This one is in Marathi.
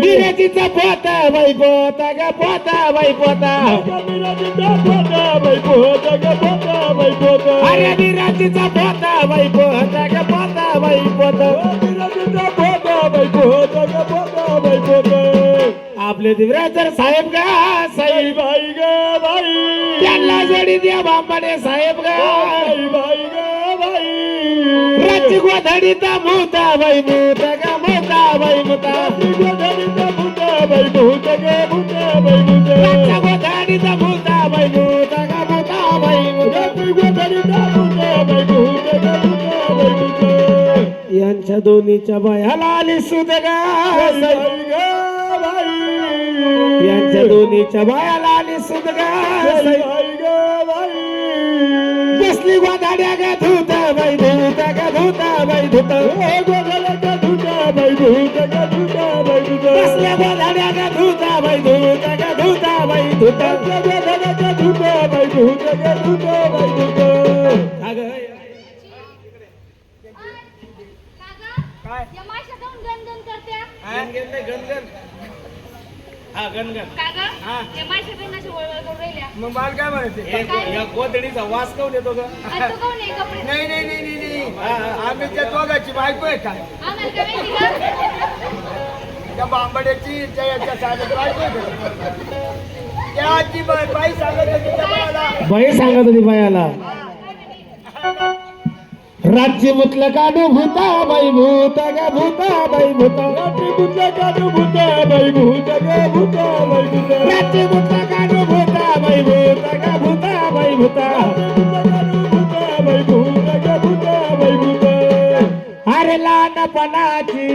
मिरजीचा पोता बाई पोता ग पोता बाई पोता. कमिराजीचा पोता बाई पोता ग पोता बाई पोता. अरे मिरजीचा पोता बाई पोता ग पोता बाई पोता. कमिराजीचा पोता बाई पोता ग पोता बाई पोता. आपले दिवराजर साहेब गा साई. बाई ग बाई. त्यांना जोडी द्या बांबाने साहेब गा. बाई बाई ग बाई रच गोधडीचा मुता बाई मुता ग मुता बाई मुता गोधडीचा मुता बाई मुता ग मुता बाई मुता गोधडीचा मुता बाई मुता ग मुता बाई मुता गोधडीचा मुता बाई मुता ग मुता बाई मुता यांच्या दोन्हीच्या बायाला आली सुद गा बाई साई बाई ग बाई. यांच्या दोन्हीच्या बायाला आली सुद गा बाई साई बाई ग बाई. बसली गोधाड्या ग धुता बाई धुता बाई धुता. गोधड्याचा धुता बाई धुता ग धुता बाई धुता. बसल्या गोधाड्या ग धुता बाई धुता ग धुता बाई धुता. गोधड्याचा धुता बाई धुता ग धुता बाई धुता. काय? हा? गणगण. हा. मग मला काय म्हणायचे? हे- या गोधडीचा वास काऊन येतो हे नाही नाही नाही नाही आम्ही त्या दोघाची बायको आहे काय का? त्या बांबड्याची त्या याच्या साधत बायको आहे का? त्या आजी बाई बाई सांगत होती त्या बाळाला. बाई सांगत होती बायाला. राज्य मुतलं काढू भूता बाई भूता ग भूता बाई भूता. रात्री भूता काढू भूता बाई भूता ग भूता बाई भूता. राज्य मुतलं काढू भूता बाई भूता ग भूता बाई भूता. लहानपणाची